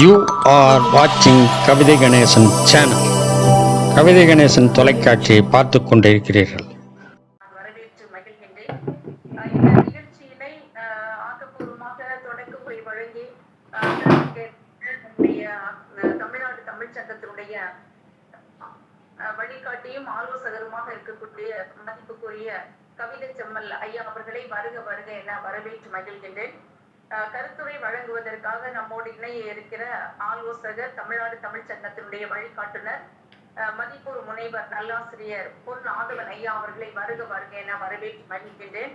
You are வாட்சிங் கவிதை Ganesan channel கவிதை கணேசன் தொலைக்காட்சியை பார்த்து கொண்டிருக்கிறீர்கள். வரவேற்று மகிழ்கின்றேன். இந்த நிகழ்ச்சியினை ஆக்கப்பூர்வமாக தொடக்க உரை வழங்கி தமிழ்நாடு தமிழ்ச் சங்கத்தினுடைய வழிகாட்டியும் ஆலோசகருமாக இருக்கக்கூடிய மதிப்புக்குரிய கவிதை செம்மல் ஐயா அவர்களை வருக வருக என வரவேற்று மகிழ்கின்றேன். கருத்துரை வழங்குவதற்காக நம்மோடு இணைய இருக்கிற ஆலோசகர் தமிழ்நாடு தமிழ் சங்கத்தினுடைய வழிகாட்டுனர் மதிப்பூர் முனைவர் நல்லாசிரியர் பொன் ஆதவன் ஐயா அவர்களை வருக வருக என வரவேற்று மகிழ்கின்றேன்.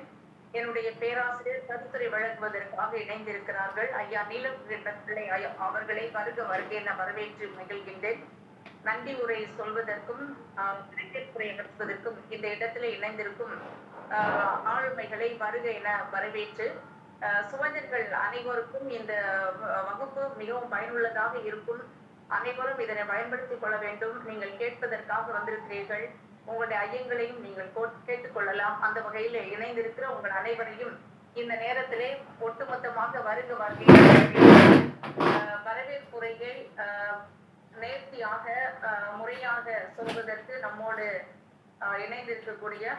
என்னுடைய பேராசிரியர் கருத்துரை வழங்குவதற்காக இணைந்திருக்கிறார்கள். ஐயா நீலகிருஷ்ணன் பிள்ளை அவர்களை வருக வருக என வரவேற்று மகிழ்கின்றேன். நன்றி உரை சொல்வதற்கும் ஆஹ், விளக்கத்துரை நடத்துவதற்கும் இந்த இடத்துல இணைந்திருக்கும் ஆளுமைகளை வருக என வரவேற்று ஆஹ், அனைவருக்கும் இந்த வகுப்பு மிகவும் பயனுள்ளதாக இருக்கும். அனைவரும் இதனை பயன்படுத்திக் கொள்ள வேண்டும். நீங்கள் கேட்பதற்காக வந்திருக்கிறீர்கள். உங்களுடைய ஐயங்களையும் நீங்கள் கேட்டுக் கொள்ளலாம். அந்த வகையில் இணைந்திருக்கிற உங்கள் அனைவரையும் இந்த நேரத்திலே ஒட்டுமொத்தமாக வருக வருகை. ஆஹ் நேர்த்தியாக முறையாக சொல்வதற்கு நம்மோடு இணைந்திருக்கக்கூடிய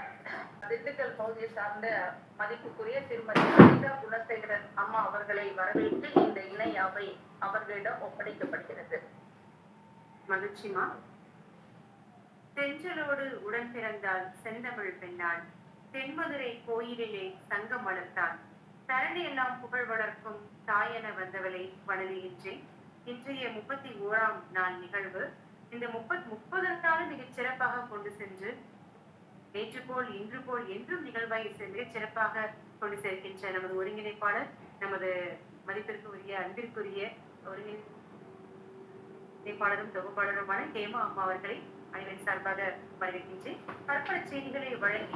திண்டுக்கல் பகுதியை சார்ந்த மதிப்புக்குரிய திருமதி அனிதா குணசேகரன் அம்மா அவர்களை வரவேற்று இந்த இணை அவை அவர்களிடம் ஒப்படைக்கப்படுகிறது. மகிழ்ச்சிமா? செஞ்சலோடு உடன் பிறந்தால் செந்தமிழ் பெண்ணாள். தென்மதுரை கோயிலிலே சங்கம் வளர்த்தாள். தரணி எல்லாம் புகழ் வளர்க்கும் தாயென வந்தவளை வணங்குகின்றேன். இன்றைய முப்பத்தி ஓராம் நாள் நிகழ்வு. இந்த முப்பத் முப்பதற்கான மிகச் சிறப்பாக கொண்டு சென்று நேற்று போல் இன்று போல் என்றும் நிகழ்வாய் மிகச் சிறப்பாக கொண்டு சேர்க்கின்ற நமது ஒருங்கிணைப்பாளர் நமது மதிப்பிற்கு உரிய அன்பிற்குரிய ஒருங்கிணை இணைப்பாளரும் தொகுப்பாளருமான ஹேமா அம்மா அவர்களை அனைவரின் சார்பாக வரவேற்கின்றேன். பற்பல செய்திகளை வழங்கி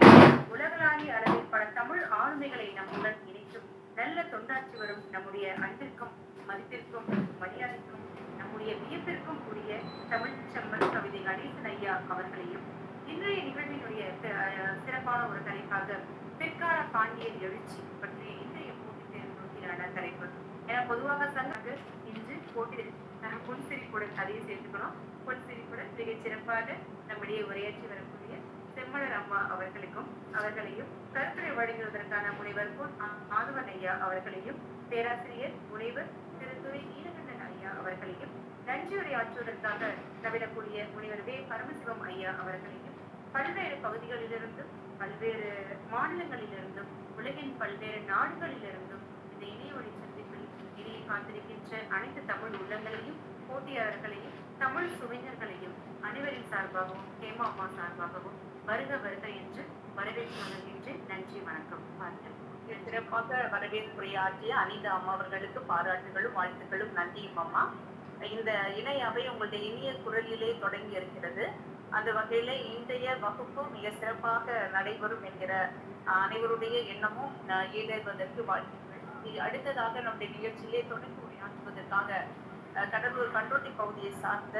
உலகளாவிய அளவில் பல தமிழ் ஆளுமைகளை நம்முடன் இணைக்கும் நல்ல தொண்டாற்றி வரும் நம்முடைய அன்பிற்கும் மதிப்பிற்கும் மரியாதைக்கும் நம்முடைய வியப்பிற்கும் உரிய தமிழ் செம்மல் கவிதை கணேசன் ஐயா அவர்களையும் இன்றைய நிகழ்வினுடைய சிறப்பான ஒரு தலைப்பாக பிற்கால பாண்டியன் எழுச்சி பற்றிய இன்றைய போட்டி தேர்வு தலைப்பு. ஏன்னா பொதுவாக சங்க இன்று போட்டி பொன் சிரிப்புடன் அதையும் சேர்த்துக்கணும். பொன்சிரிப்புடன் மிக சிறப்பாக நம்முடைய உரையாற்றி வரக்கூடிய செம்மலர் அம்மா அவர்களுக்கும் அவர்களையும் கருத்துரை வழங்குவதற்கான முனைவர் பொன் மாதவன் ஐயா அவர்களையும் பேராசிரியர் முனைவர் திரு துரை நீலகண்டன் ஐயா அவர்களையும் நன்றியுரை ஆற்றுவதற்காக நவிடக்கூடிய முனைவர் வே. பரமசிவம் ஐயா அவர்களையும் பல்வேறு பகுதிகளிலிருந்தும் பல்வேறு மாநிலங்களிலிருந்தும் உலகின் பல்வேறு நாடுகளிலிருந்தும் இந்த இணைய ஒளி சந்திப்பில் இணைய காத்திருக்கின்ற அனைத்து தமிழ் உள்ளங்களையும் போட்டியாளர்களையும் தமிழ் சுவைஞர்களையும் அனைவரின் சார்பாகவும் ஹேமா அம்மா சார்பாகவும் வருக வருக என்று வரவேற்று வழங்குகின்றேன் நன்றி வணக்கம். வாழ்த்துக்கள் சிறப்பாக வரவேற்புரையாற்றிய அனிதா அம்மா அவர்களுக்கு பாராட்டுகளும் வாழ்த்துக்களும். நன்றியும் அம்மா. இந்த இணை அவை உங்களுடைய இனிய குரலிலே தொடங்கி இருக்கிறது. அந்த வகையில இன்றைய வகுப்பு மிக சிறப்பாக நடைபெறும் என்கிற அஹ், அனைவருடைய எண்ணமும் ஈடேறுவதற்கு வாழ்த்துக்கள் அடுத்ததாக நம்முடைய நிகழ்ச்சியிலே தொடங்கி உரையாற்றுவதற்காக கடலூர் கண்டோட்டி பகுதியை சார்ந்த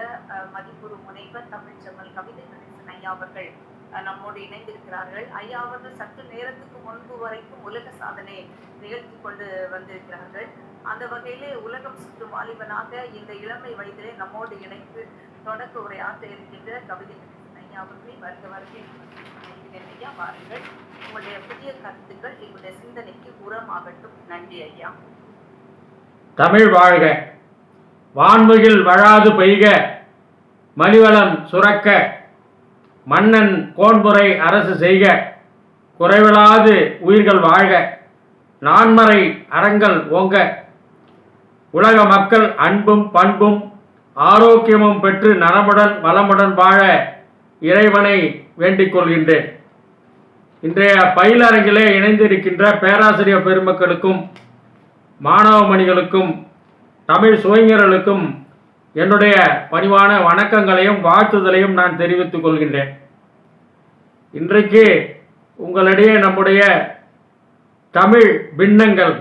மதிப்புறு முனைவர் தமிழ் செம்மல் கவிதை கணேசன் ஐயா அவர்கள் அஹ், நம்மோடு இணைந்திருக்கிறார்கள். ஐயா அவர்கள் சற்று நேரத்துக்கு முன்பு வரைக்கும் உலக சாதனை நிகழ்த்தி கொண்டு வந்திருக்கிறார்கள். அந்த வகையிலே உலகம் சுற்றும் வாலிபனாக இந்த இளமை வயதிலே நம்மோடு இணைத்து தொடக்க உரையாற்ற இருக்கின்ற கவிதை கணேசன் ஐயா அவர்களை வருக வருகை ஐயா வாருங்கள். உங்களுடைய புதிய கருத்துக்கள் எங்களுடைய சிந்தனைக்கு உரமாகட்டும். நன்றி ஐயா. தமிழ் வாழ்க. வான்முகில் வழாது பெய்க. மணிவளம் சுரக்க. மன்னன் கோன்முறை அரசு செய்க. குறைவிலாது உயிர்கள் வாழ்க. நான்மறை அறங்கள் ஓங்க. உலக மக்கள் அன்பும் பண்பும் ஆரோக்கியமும் பெற்று நலமுடன் வளமுடன் வாழ இறைவனை வேண்டிக் கொள்கின்றேன். இன்றைய பயிலரங்கிலே இணைந்திருக்கின்ற பேராசிரியர் பெருமக்களுக்கும் மாணவ மணிகளுக்கும் தமிழ் சுவைஞர்களுக்கும் என்னுடைய பணிவான வணக்கங்களையும் வாழ்த்துதலையும் நான் தெரிவித்துக் கொள்கின்றேன். இன்றைக்கு உங்களிடையே நம்முடைய தமிழ் பின்னங்கள்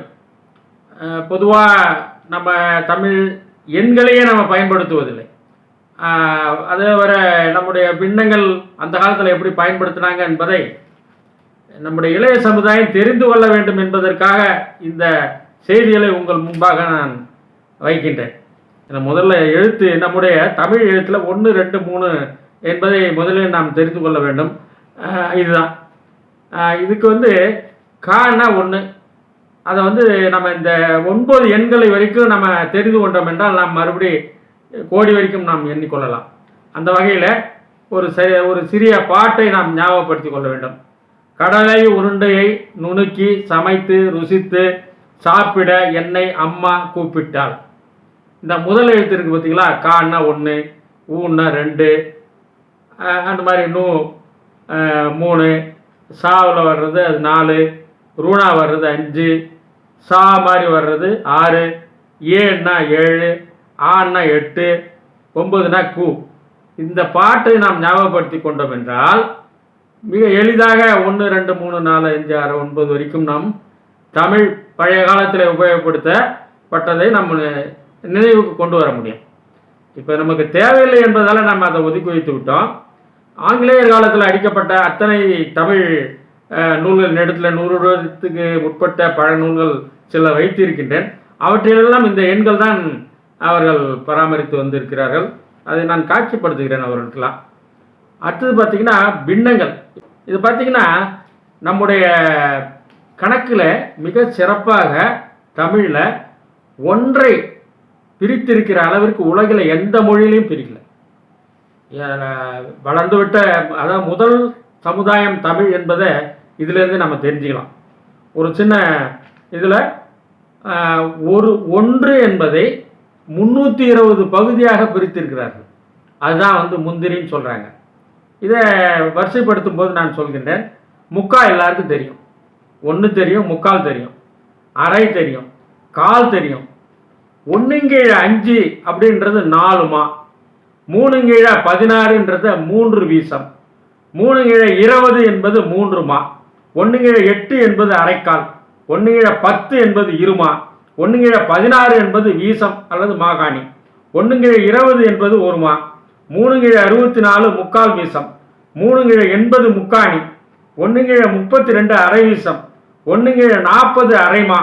பொதுவாக நம்ம தமிழ் எண்களையே நம்ம பயன்படுத்துவதில்லை. அதே வர நம்முடைய பின்னங்கள் அந்த காலத்தில் எப்படி பயன்படுத்தினாங்க என்பதை நம்முடைய இளைய சமுதாயம் தெரிந்து கொள்ள வேண்டும் என்பதற்காக இந்த செய்திகளை உங்கள் முன்பாக நான் வைக்கின்றேன். முதல்ல எழுத்து நம்முடைய தமிழ் எழுத்தில் ஒன்று ரெண்டு மூணு என்பதை முதலில் நாம் தெரிந்து கொள்ள வேண்டும். இதுதான். இதுக்கு வந்து கான்னா ஒன்று அதை வந்து நம்ம இந்த ஒன்பது எண்களை வரைக்கும் நம்ம தெரிந்து கொண்டோம் என்றால் நாம் மறுபடி கோடி வரைக்கும் நாம் எண்ணிக்கொள்ளலாம். அந்த வகையில் ஒரு ச ஒரு சிறிய பாட்டை நாம் ஞாபகப்படுத்தி கொள்ள வேண்டும். கடலை உருண்டையை நுணுக்கி சமைத்து ருசித்து சாப்பிட என்னை அம்மா கூப்பிட்டாள். இந்த முதல் எழுத்து இருக்கு பார்த்தீங்களா கான்னா ஒன்று ஊன்னா ரெண்டு அந்த மாதிரி நூ மூணு சாவில் வர்றது அது நாலு ரூணா வர்றது அஞ்சு சா மாதிரி வர்றது ஆறு ஏன்னா ஏழு ஆன்னா எட்டு ஒன்பதுனா கூ. இந்த பாட்டை நாம் ஞாபகப்படுத்தி கொண்டோம் என்றால் மிக எளிதாக ஒன்று ரெண்டு மூணு நாலு அஞ்சு ஆறு ஒன்பது வரைக்கும் நாம் தமிழ் பழைய காலத்தில் உபயோகப்படுத்தப்பட்டதை நம்ம நினைவுக்கு கொண்டு வர முடியும். இப்போ நமக்கு தேவையில்லை என்பதால் நம்ம அதை ஒதுக்கி வைத்து விட்டோம். ஆங்கிலேயர் காலத்தில் அடிக்கப்பட்ட அத்தனை தமிழ் நூல்கள் நெடுத்தில் நூறுக்கு உட்பட்ட பல நூல்கள் சில வைத்திருக்கின்றேன். அவற்றிலெல்லாம் இந்த எண்கள் தான் அவர்கள் பராமரித்து வந்திருக்கிறார்கள். அதை நான் காட்சிப்படுத்துகிறேன் அவர்களுக்கெல்லாம் அடுத்தது பார்த்தீங்கன்னா பின்னங்கள். இது பார்த்தீங்கன்னா நம்முடைய கணக்கில் மிக சிறப்பாக தமிழில் ஒன்றை பிரித்திருக்கிற அளவிற்கு உலகில் எந்த மொழியிலையும் பிரிக்கல. வளர்ந்துவிட்ட வளர்ந்து விட்ட அதாவது முதல் சமுதாயம் தமிழ் என்பதை இதிலேருந்து நம்ம தெரிஞ்சுக்கலாம். ஒரு சின்ன இதில் ஒரு ஒன்று என்பதை முந்நூற்றி இருபது பகுதியாக பிரித்திருக்கிறார்கள். அதுதான் வந்து முந்திரின்னு சொல்கிறாங்க இதை வரிசைப்படுத்தும் போது நான் சொல்கின்றேன். முக்கால் எல்லாருக்கும் தெரியும். ஒன்று தெரியும் முக்கால் தெரியும். அரை தெரியும் கால் தெரியும். ஒன்றுங்கீழ அஞ்சு அப்படின்றது நாலுமா? மூணுங்கீழ பதினாறுன்றது மூன்று வீசம். மூணுங்கீழ இருபது என்பது மூன்றுமா? ஒன்றுங்கீழ எட்டு என்பது அரைக்கால். ஒன்றுங்கீழ பத்து என்பது இருமா? ஒன்றுங்கீழ பதினாறு என்பது வீசம் அல்லது மாகாணி. ஒன்றுங்கீழ இருபது என்பது ஒருமா? மூணுங்கிழ அறுபத்தி நாலு முக்கால் வீசம் மூணுங்கிழ எண்பது முக்காணி. ஒன்றுங்கீழ முப்பத்தி ரெண்டு அரை வீசம் ஒன்றுங்கீழ நாற்பது அரைமா?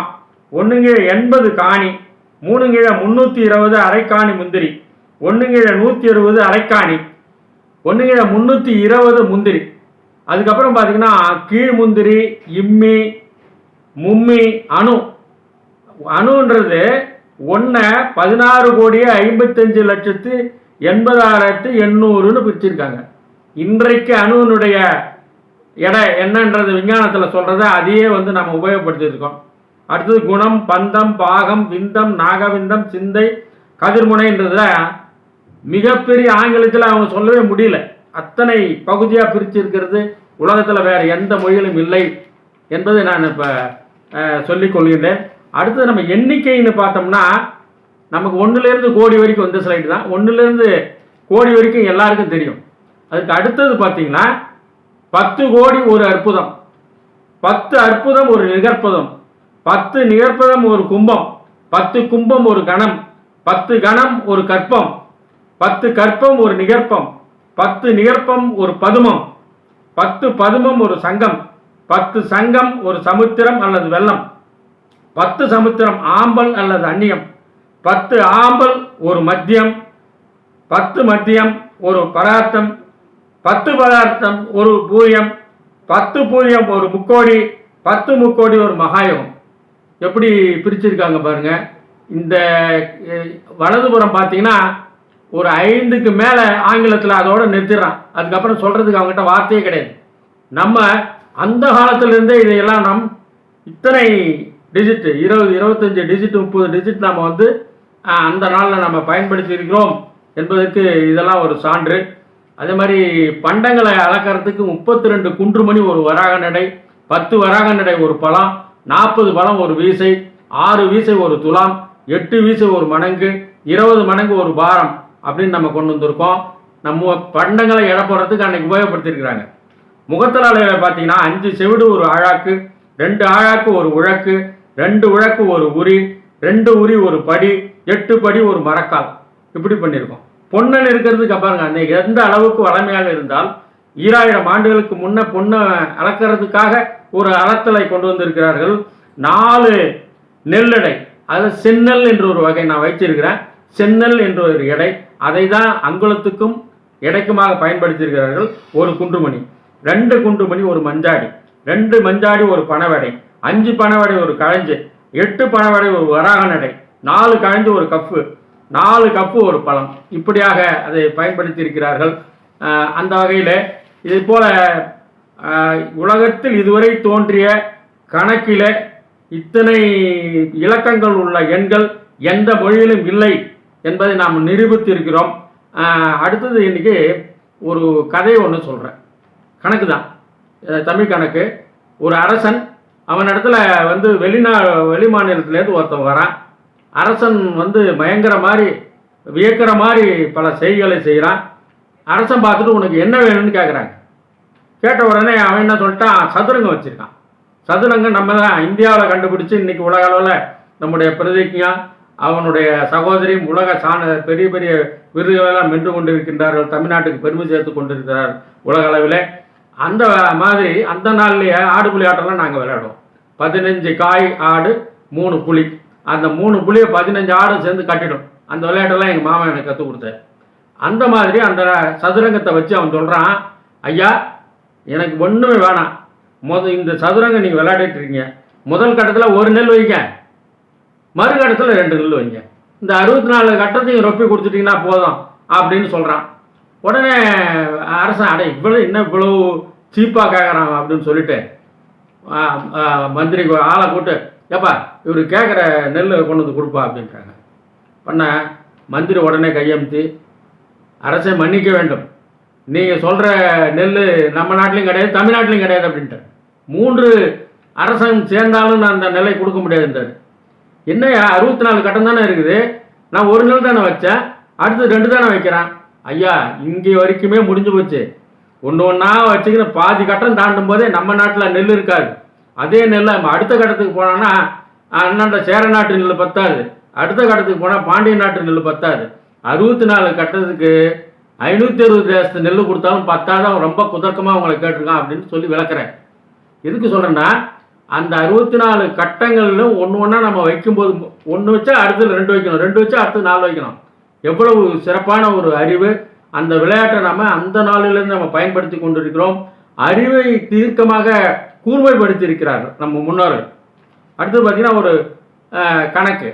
ஒன்றுங்கீழ எண்பது காணி. மூணுங்கிழ முந்நூற்றி இருபது அரைக்காணி முந்திரி. ஒன்றுங்கிழ நூற்றி அறுபது அரைக்காணி ஒன்றுங்கிழ முந்நூற்றி இருபது முந்திரி. அதுக்கப்புறம் பார்த்தீங்கன்னா கீழ் முந்திரி இம்மி மும்மி அணு. அணுன்றது ஒன்றை பதினாறு கோடியே ஐம்பத்தஞ்சு லட்சத்து எண்பதாயிரத்து எண்ணூறுன்னு பிரிச்சிருக்காங்க. இன்றைக்கு அணுவினுடைய எடை என்னன்றது விஞ்ஞானத்தில் சொல்கிறத அதையே வந்து நம்ம உபயோகப்படுத்தியிருக்கோம் அடுத்தது குணம் பந்தம் பாகம் விந்தம் நாகவிந்தம் சிந்தை கதிர்முனைன்றத மிகப்பெரிய ஆங்கிலத்தில் அவங்க சொல்லவே முடியல. அத்தனை பகுதியாக பிரிச்சிருக்கிறது உலகத்தில் வேறு எந்த மொழியிலும் இல்லை. என்பதை நான் இப்போ சொல்லிக் கொள்கின்றேன். அடுத்தது நம்ம எண்ணிக்கைன்னு பார்த்தோம்னா நமக்கு ஒன்றுலேருந்து கோடி வரைக்கும் இந்த ஸ்லைடு தான். ஒன்றுலேருந்து கோடி வரைக்கும் எல்லாருக்கும் தெரியும். அதுக்கு அடுத்தது பார்த்தீங்கன்னா பத்து கோடி ஒரு அற்புதம். பத்து அற்புதம் ஒரு நிகற்பதம் பத்து நிகற்பதம் ஒரு கும்பம். பத்து கும்பம் ஒரு கணம். பத்து கணம் ஒரு கற்பம். பத்து கற்பம் ஒரு நிகற்பம் பத்து நிகற்பம் ஒரு பதுமம். பத்து பதுமம் ஒரு சங்கம். பத்து சங்கம் ஒரு சமுத்திரம் அல்லது வெள்ளம். பத்து சமுத்திரம் ஆம்பல் அல்லது அந்நியம். பத்து ஆம்பல் ஒரு மத்தியம். பத்து மத்தியம் ஒரு பதார்த்தம். பத்து பதார்த்தம் ஒரு பூரியம் பத்து பூரியம் ஒரு முக்கோடி. பத்து முக்கோடி ஒரு மகாயுகம். எப்படி பிரிச்சிருக்காங்க பாருங்க. இந்த வலதுபுறம் பார்த்தீங்கன்னா ஒரு ஐந்துக்கு மேலே ஆங்கிலத்தில் அதோட நிறுத்திடுறான். அதுக்கப்புறம் சொல்கிறதுக்கு அவங்ககிட்ட வார்த்தையே கிடையாது. நம்ம அந்த காலத்திலிருந்தே இதையெல்லாம் நம் இத்தனை டிஜிட் இருபது இருபத்தஞ்சு டிஜிட் முப்பது டிஜிட் நம்ம வந்து அந்த நாளில் நம்ம பயன்படுத்தி இருக்கிறோம் என்பதற்கு இதெல்லாம் ஒரு சான்று. அதே மாதிரி பண்டங்களை அளக்கறதுக்கு முப்பத்தி ரெண்டு குன்றுமணி ஒரு வராக நடை பத்து வராக நடை ஒரு பழம் நாற்பது பழம் ஒரு வீசை ஆறு வீசை ஒரு துலாம் எட்டு வீசை ஒரு மடங்கு இருபது மடங்கு ஒரு பாரம் அப்படின்னு நம்ம கொண்டு வந்திருக்கோம். நம்ம பண்டங்களை இட போடுறதுக்கு அன்னைக்கு உபயோகப்படுத்தியிருக்கிறாங்க. முகத்தலாலையில் பார்த்தீங்கன்னா அஞ்சு செவிடு ஒரு ஆழாக்கு ரெண்டு ஆழாக்கு ஒரு உழக்கு ரெண்டு உழக்கு ஒரு உரி ரெண்டு உரி ஒரு படி எட்டு படி ஒரு மரக்கால். இப்படி பண்ணியிருக்கோம். பொன்னன் இருக்கிறதுக்கு பாருங்க அந்த எந்த அளவுக்கு வளமையாக இருந்தால் ஈராயிரம் ஆண்டுகளுக்கு முன்ன பொண்ணை அளக்கிறதுக்காக ஒரு அறத்தலை கொண்டு வந்திருக்கிறார்கள். நாலு நெல்லடை அது செந்நெல் என்ற ஒரு வகை நான் வைத்திருக்கிறேன். செந்நெல் என்ற ஒரு எடை அதை தான் அங்குலத்துக்கும் எடைக்குமாக பயன்படுத்தியிருக்கிறார்கள் ஒரு குன்றுமணி. ரெண்டு குண்டுமணி ஒரு மஞ்சாடி ரெண்டு மஞ்சாடி ஒரு பணவடை அஞ்சு பணவடை ஒரு கழஞ்சு எட்டு பனவடை ஒரு வராக நடை நாலு கழஞ்சு ஒரு கப்பு நாலு கப்பு ஒரு பழம். இப்படியாக அதை பயன்படுத்தி இருக்கிறார்கள் அந்த வகையில் இதை போல உலகத்தில் இதுவரை தோன்றிய கணக்கில இத்தனை இலக்கங்கள் உள்ள எண்கள் எந்த மொழியிலும் இல்லை என்பதை நாம் நிரூபித்திருக்கிறோம். அடுத்தது இன்னைக்கு ஒரு கதை ஒன்று சொல்கிறேன் கணக்கு தான் தமிழ் கணக்கு. ஒரு அரசன் அவன் இடத்துல வந்து வெளிநா வெளி மாநிலத்திலேருந்து ஒருத்தன் வரான். அரசன் வந்து பயங்கர மாதிரி வியக்கிற மாதிரி பல செய்திகளை செய்கிறான் அரசன் பார்த்துட்டு உனக்கு என்ன வேணும்னு கேட்குறாங்க கேட்ட உடனே அவன் என்ன சொல்லிட்டான்? சதுரங்கம் வச்சுருக்கான். சதுரங்கம் நம்ம தான் இந்தியாவில் கண்டுபிடிச்சி இன்றைக்கி உலக அளவில் நம்முடைய பிரதிஜா அவனுடைய சகோதரியும் உலக சாண பெரிய பெரிய விருதுகளெல்லாம் மென்று கொண்டிருக்கின்றார்கள். தமிழ்நாட்டுக்கு பெருமை சேர்த்து கொண்டிருக்கிறார் உலக அளவில். அந்த மாதிரி அந்த நாள்லேயே ஆடு புலி ஆட்டம்லாம் நாங்கள் விளையாடுவோம். பதினஞ்சு காய் ஆடு மூணு புலி. அந்த மூணு புலியை பதினஞ்சு ஆடு சேர்ந்து கட்டிடும். அந்த விளையாட்டெல்லாம் எங்கள் மாமா எனக்கு கற்றுக் கொடுத்தாரு. அந்த மாதிரி அந்த சதுரங்கத்தை வச்சு அவன் சொல்கிறான் ஐயா எனக்கு ஒன்றுமே வேணாம். முத இந்த சதுரங்கம் நீங்கள் விளையாடிட்டு இருக்கீங்க. முதல் கட்டத்தில் ஒரு நெல் வைங்க. மறு கட்டத்தில் ரெண்டு நெல் வைங்க. இந்த அறுபத்தி நாலு கட்டத்தையும் ரொப்பி கொடுத்துட்டீங்கன்னா போதும் அப்படின்னு சொல்கிறான் உடனே அரசன் அட இவ்வளோ என்ன இவ்வளோ சீப்பாக கேட்குறான் அப்படின்னு சொல்லிட்டு மந்திரி ஆளை கூட்டு ஏப்பா இவர் கேட்குற நெல் கொண்டு வந்து கொடுப்பா அப்படின்றாங்க. பண்ண மந்திரி உடனே கையெழுத்து அரசை மன்னிக்க வேண்டும். நீங்கள் சொல்கிற நெல் நம்ம நாட்டிலையும் கிடையாது தமிழ்நாட்டிலையும் கிடையாது அப்படின்ட்டு மூன்று அரசன் சேர்ந்தாலும் நான் அந்த நெல்லை கொடுக்க முடியாதுன்றாரு. என்னையா அறுபத்தி நாலு கட்டம் தானே இருக்குது? நான் ஒரு நெல் தானே வச்சேன் அடுத்து ரெண்டு தானே வைக்கிறேன். ஐயா இங்கே வரைக்குமே முடிஞ்சு போச்சு. ஒன்று ஒன்றா வச்சுக்கிற பாதி கட்டம் தாண்டும் போதே நம்ம நாட்டில் நெல் இருக்காது. அதே நெல்லை நம்ம அடுத்த கட்டத்துக்கு போனோன்னா அண்ணாண்ட சேர நாட்டு நெல் பத்தாது. அடுத்த கட்டத்துக்கு போனால் பாண்டிய நாட்டு நெல் பத்தாது. அறுபத்தி நாலு கட்டத்துக்கு ஐநூற்றி அறுபது தேசத்து நெல் கொடுத்தாலும் பத்தாதான் ரொம்ப குதர்க்கமாக அவங்களை கேட்டிருக்கான் அப்படின்னு சொல்லி விளக்குறேன். எதுக்கு சொல்கிறேன்னா அந்த அறுபத்தி நாலு கட்டங்களிலும் ஒன்று ஒன்றா நம்ம வைக்கும்போது ஒன்று வச்சா அடுத்தது ரெண்டு வைக்கணும். ரெண்டு வச்சா அடுத்து நாலு வைக்கணும். எவ்வளவு சிறப்பான ஒரு அறிவு அந்த விளையாட்டை நம்ம அந்த நாளிலிருந்து நம்ம பயன்படுத்தி கொண்டிருக்கிறோம். அறிவை தீர்க்கமாக கூர்மைப்படுத்தியிருக்கிறார்கள் நம்ம முன்னோர்கள். அடுத்து பார்த்தீங்கன்னா ஒரு கணக்கு.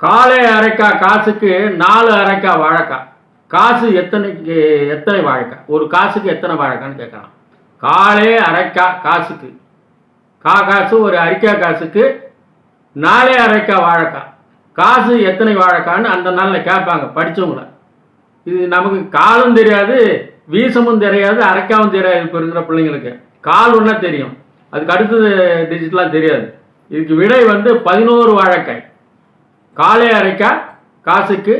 காலை அரைக்கா காசுக்கு நாலு அரைக்கா வாழைக்காய் காசு எத்தனைக்கு எத்தனை வாழைக்காய் ஒரு காசுக்கு எத்தனை வாழைக்கான்னு கேட்கலாம். காலே அரைக்கா காசுக்கு. கா காசு ஒரு அரைக்கா காசுக்கு நாலே அரைக்கா வாழைக்காய் காசு எத்தனை வாழைக்கான்னு அந்த நாளில் கேட்பாங்க படித்தவங்கள இது நமக்கு காலும் தெரியாது வீசமும் தெரியாது அரைக்காவும் தெரியாது இப்போ இருக்கிற பிள்ளைங்களுக்கு. கால் ஒன்றா தெரியும். அதுக்கு அடுத்தது டிஜிட்டலாக தெரியாது. இதுக்கு விடை வந்து பதினோரு வாழைக்காய். காலை அரைக்காய் காசுக்கு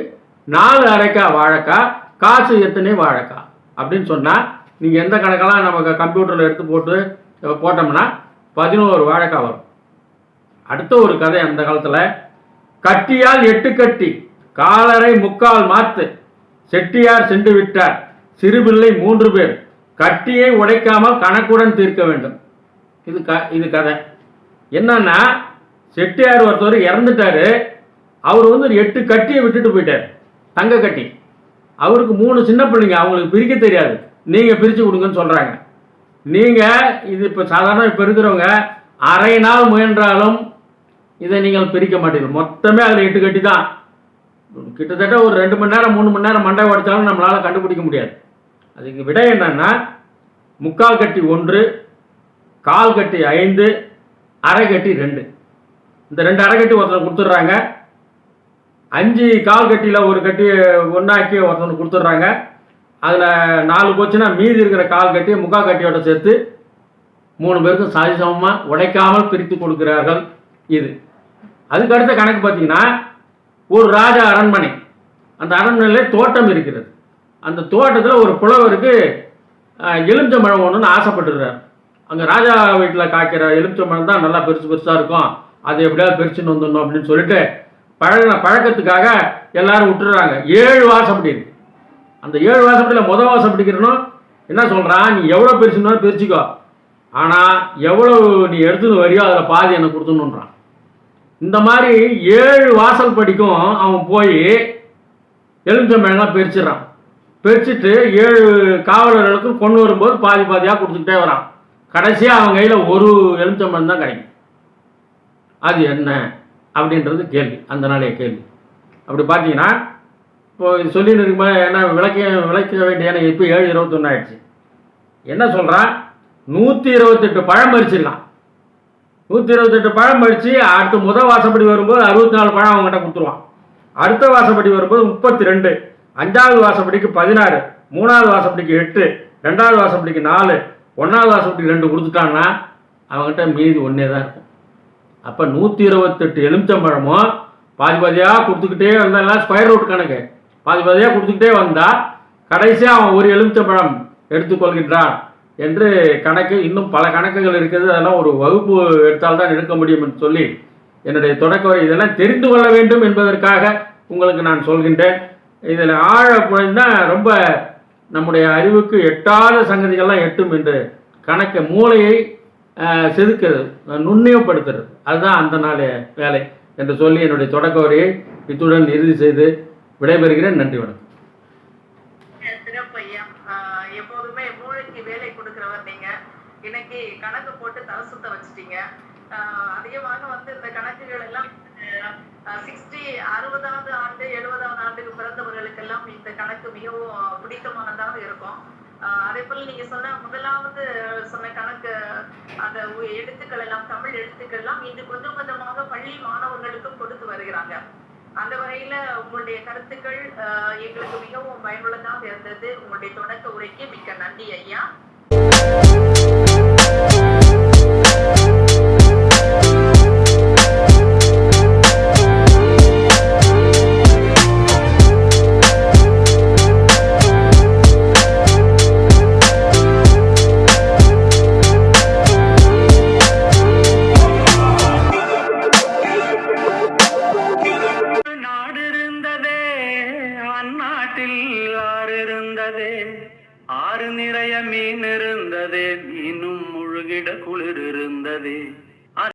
நாலு அரைக்காய் வாழைக்காய் காசு எத்தனை வாழைக்காய் அப்படின்னு சொன்னால் நீங்கள் எந்த கணக்கெல்லாம் நமக்கு கம்ப்யூட்டரில் எடுத்து போட்டு போட்டோம்னா பதினோரு வாழைக்காய் வரும். அடுத்த ஒரு கதை அந்த காலத்தில் கட்டியால் எட்டு கட்டி காலரை முக்கால் மாற்று செட்டியார் சென்று விட்டார். சிறுபிள்ளை மூன்று பேர். கட்டியை உடைக்காமல் கணக்குடன் தீர்க்க வேண்டும். இது க இது கதை. என்னன்னா செட்டியார் ஒருத்தர் இறந்துட்டாரு. அவர் வந்து ஒரு எட்டு கட்டியை விட்டுட்டு போயிட்டார். தங்க கட்டி. அவருக்கு மூணு சின்ன பிள்ளைங்க. அவங்களுக்கு பிரிக்க தெரியாது. நீங்கள் பிரித்து கொடுங்கன்னு சொல்கிறாங்க நீங்கள் இது இப்போ சாதாரண இப்போ இருக்கிறவங்க அரை நாள் முயன்றாலும் இதை நீங்கள் பிரிக்க மாட்டீங்க மொத்தமே அதில் எட்டு கட்டி தான். கிட்டத்தட்ட ஒரு ரெண்டு மணி நேரம் மூணு மணி நேரம் மண்டை உடைச்சாலும் நம்மளால் கண்டுபிடிக்க முடியாது. அதுக்கு விடை என்னன்னா முக்கால் கட்டி ஒன்று கால் கட்டி ஐந்து அரை கட்டி ரெண்டு. இந்த ரெண்டு அரை கட்டி ஒருத்தர் கொடுத்துட்றாங்க. அஞ்சு கால் கட்டியில் ஒரு கட்டி ஒன்றாக்கி ஒருத்தனை கொடுத்துட்றாங்க. அதில் நாலு போச்சுன்னா மீதி இருக்கிற கால் கட்டி முக்கால் கட்டியோட சேர்த்து மூணு பேருக்கும் சாதி சமமாக உடைக்காமல் பிரித்து கொடுக்கிறார்கள் இது. அதுக்கு அடுத்த கணக்கு பார்த்தீங்கன்னா ஒரு ராஜா அரண்மனை. அந்த அரண்மனையில் தோட்டம் இருக்கிறது. அந்த தோட்டத்தில் ஒரு புலவருக்கு அஹ், எலுமிச்சம்பழம் ஒன்றுன்னு ஆசைப்பட்டுருக்கார். அங்கே ராஜா வீட்டில் காய்க்கிற எலுமிச்சம்பழம் தான் நல்லா பெருசு பெருசாக இருக்கும். அது எப்படியாவது பெருசுன்னு வந்துடணும் அப்படின்னு சொல்லிட்டு பழகின பழக்கத்துக்காக எல்லாரும் விட்டுறாங்க ஏழு வாசப்படி இருக்கு. அந்த ஏழு வாசப்படியில் முத வாசப்படிக்கிறனும் என்ன சொல்கிறான் நீ எவ்வளோ பெருசுன்னு பிரிச்சுக்கோ. ஆனால் எவ்வளோ நீ எடுத்துன்னு வரியோ அதில் பாதி எனக்கு கொடுத்துணுன்றான் இந்த மாதிரி ஏழு வாசல் படிக்கும் அவன் போய் எலுமிச்சம்பழம்லாம் பிரிச்சிடறான். பிரிச்சுட்டு ஏழு காவலர்களுக்கும் கொண்டு வரும்போது பாதி பாதியாக கொடுத்துக்கிட்டே வரான். கடைசியாக அவன் கையில் ஒரு எலுமிச்சம்பழம் தான் கிடைக்கும். அது என்ன அப்படின்றது கேள்வி. அந்த நாளைய கேள்வி. அப்படி பார்த்தீங்கன்னா இப்போ இது சொல்லின்னு இருக்கும்போது என்ன விளக்க விளக்க வேண்டிய எனக்கு இப்போ ஏழு இருபத்தொன்னு ஆயிடுச்சு. என்ன சொல்கிறான் நூற்றி இருபத்தெட்டு பழம் பறிச்சிடலாம். நூற்றி இருபத்தெட்டு பழம் பறித்து அடுத்து முதல் வாசப்படி வரும்போது அறுபத்தி நாலு பழம் அவங்ககிட்ட கொடுத்துருவான். அடுத்த வாசப்படி வரும்போது முப்பத்தி ரெண்டு அஞ்சாவது வாசப்படிக்கு பதினாறு மூணாவது வாசப்படிக்கு எட்டு ரெண்டாவது வாசப்படிக்கு நாலு ஒன்றாவது வாசப்படிக்கு ரெண்டு கொடுத்துட்டான்னா அவங்ககிட்ட மீதி ஒன்றே தான் இருக்கும். அப்போ நூற்றி இருபத்தெட்டு எலுமிச்சம்பழமும் பாதி பாதியாக கொடுத்துக்கிட்டே வந்தால் ஸ்கொயர் ரூட் கணக்கு. பாதி பாதியாக கொடுத்துக்கிட்டே வந்தால் கடைசியாக அவன் ஒரு எலுமிச்சம்பழம் எடுத்துக்கொள்கின்றான். என்று கணக்கு இன்னும் பல கணக்குகள் இருக்குது. அதெல்லாம் ஒரு வகுப்பு எடுத்தால் தான் எடுக்க முடியும் என்று சொல்லி என்னுடைய தொடக்க வரை இதெல்லாம் தெரிந்து கொள்ள வேண்டும் என்பதற்காக உங்களுக்கு நான் சொல்கின்றேன். இதில் ஆழ புழைந்தா ரொம்ப நம்முடைய அறிவுக்கு எட்டாத சங்கதிகள்லாம் எட்டும் என்று கணக்கு மூளையை செதுக்கிறது நுண்ணியப்படுத்துறது அதுதான் அந்த நாள் வேலை என்று சொல்லி என்னுடைய தொடக்க வரையை இத்துடன் இறுதி செய்து விடைபெறுகிறேன். நன்றி வணக்கம் சிறப்பு ஐயா எப்பவுமே மூளைக்கு வேலை கொடுக்கிறவர் நீங்க. இன்னைக்கு கணக்கு போட்டு தலை சுத்த வச்சிட்டீங்க. ஆஹ் அதிகமாக வந்து இந்த கணக்குகள் எல்லாம் சிக்ஸ்டி அறுபதாவது ஆண்டு எழுபதாவது ஆண்டுக்கு பிறந்தவர்களுக்கெல்லாம் இந்த கணக்கு மிகவும் பிடித்தமானதாக இருக்கும். ஆஹ் அதே போல நீங்க சொன்ன முதலாவது சொன்ன கணக்கு அந்த எழுத்துக்கள் எல்லாம் தமிழ் எழுத்துக்கள் எல்லாம் இன்று கொஞ்சம் கொஞ்சமாக பள்ளி மாணவர்களுக்கும் கொடுத்து வருகிறாங்க. அந்த வகையில உங்களுடைய கருத்துக்கள் ஆஹ், எங்களுக்கு மிகவும் பயனுள்ளதாக இருந்தது. உங்களுடைய தொடக்க உரைக்கு மிக்க நன்றி ஐயா.